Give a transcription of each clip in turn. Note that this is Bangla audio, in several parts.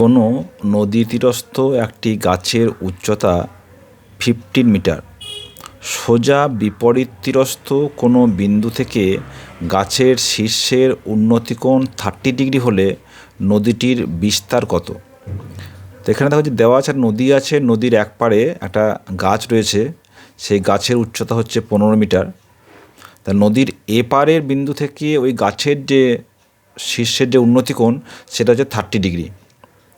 কোনো নদী তীরস্থ একটি গাছের উচ্চতা ফিফটিন মিটার সোজা বিপরীত তীরস্থ কোনো বিন্দু থেকে গাছের শীর্ষের উন্নতিকোণ থার্টি ডিগ্রি হলে নদীটির বিস্তার কত? তো এখানে দেখো যে দেওয়া আছে নদী আছে, নদীর এক পাড়ে একটা গাছ রয়েছে, সেই গাছের উচ্চতা হচ্ছে পনেরো মিটার তা নদীর এপারের বিন্দু থেকে ওই গাছের যে শীর্ষের যে উন্নতিকোণ, সেটা হচ্ছে থার্টি ডিগ্রি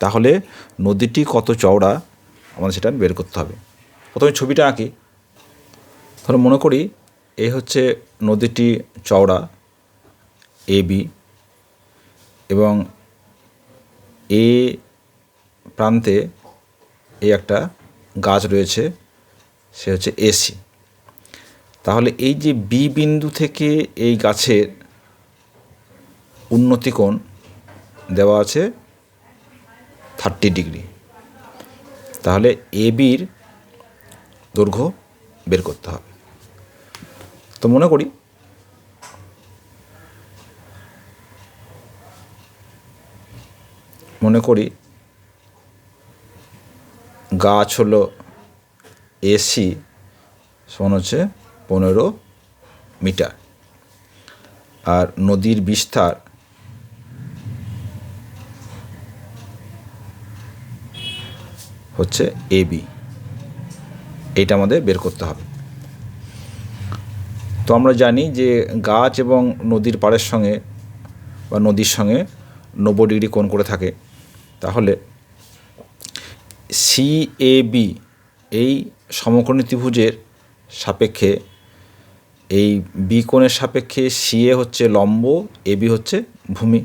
তাহলে নদীটি কত চওড়া আমাদের সেটা বের করতে হবে। প্রথমে ছবিটা আঁকি। ধরো মনে করি এই হচ্ছে নদীটি চওড়া, এ, বি এবং এ প্রান্তে এই একটা গাছ রয়েছে, সে হচ্ছে এসি তাহলে এই যে বি বিন্দু থেকে এই গাছের উন্নতি কোণ দেওয়া আছে থার্টি ডিগ্রি। তাহলে এ বির দৈর্ঘ্য বের করতে হবে। তো মনে করি মনে করি গাছ হলো এসি সমান হচ্ছে পনেরো মিটার। আর নদীর বিস্তার হচ্ছে এ বি এইটা আমাদের বের করতে হবে। তো আমরা জানি যে গাছ এবং নদীর পাড়ের সঙ্গে বা নদীর সঙ্গে নব্বই ডিগ্রি কোণ করে থাকে, তাহলে সি এ বি এই সমকোণী ত্রিভুজের সাপেক্ষে, এই বি কোণের সাপেক্ষে সি এ হচ্ছে লম্ব এ বি হচ্ছে ভূমি।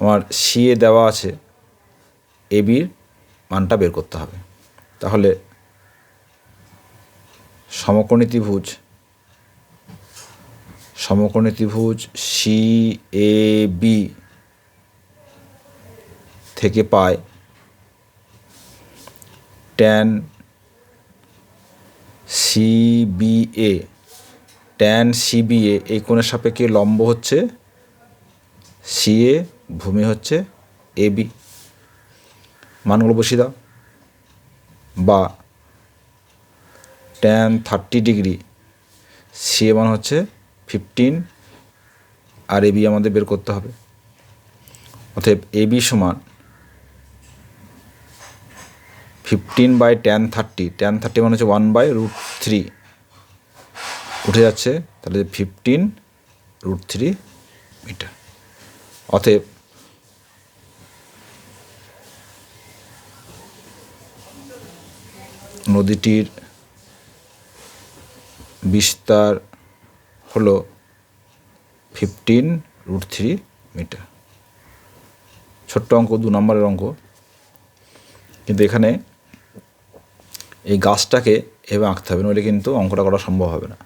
আমার সি এ দেওয়া আছে এ বির মানটা বের করতে হবে। তাহলে সমকোণী ত্রিভুজ সমকোণী ত্রিভুজ সি, এ, বি থেকে পায় ট্যান সিবিএ ট্যান সিবিএ এই কোণের সাপেক্ষে লম্ব হচ্ছে সিএ ভূমি হচ্ছে এ বি মানগুলো বসিয়ে দাও। বা ট্যান থার্টি ডিগ্রি সিএ মান হচ্ছে ফিফটিন আর এবি আমাদের বের করতে হবে। অতএব এবি সমান fifteen by ten thirty ten thirty মানে হচ্ছে ওয়ান বাই রুট থ্রি উঠে যাচ্ছে তাহলে ফিফটিন রুট থ্রি মিটার অতএব নদীটির বিস্তার হল ফিফটিন রুট থ্রি মিটার ছোট্ট অঙ্ক, দু নম্বরের অঙ্ক। কিন্তু এখানে এই গাছটাকে এভাবে আঁকতে হবে, নইলে কিন্তু অঙ্কটা করা সম্ভব হবে না।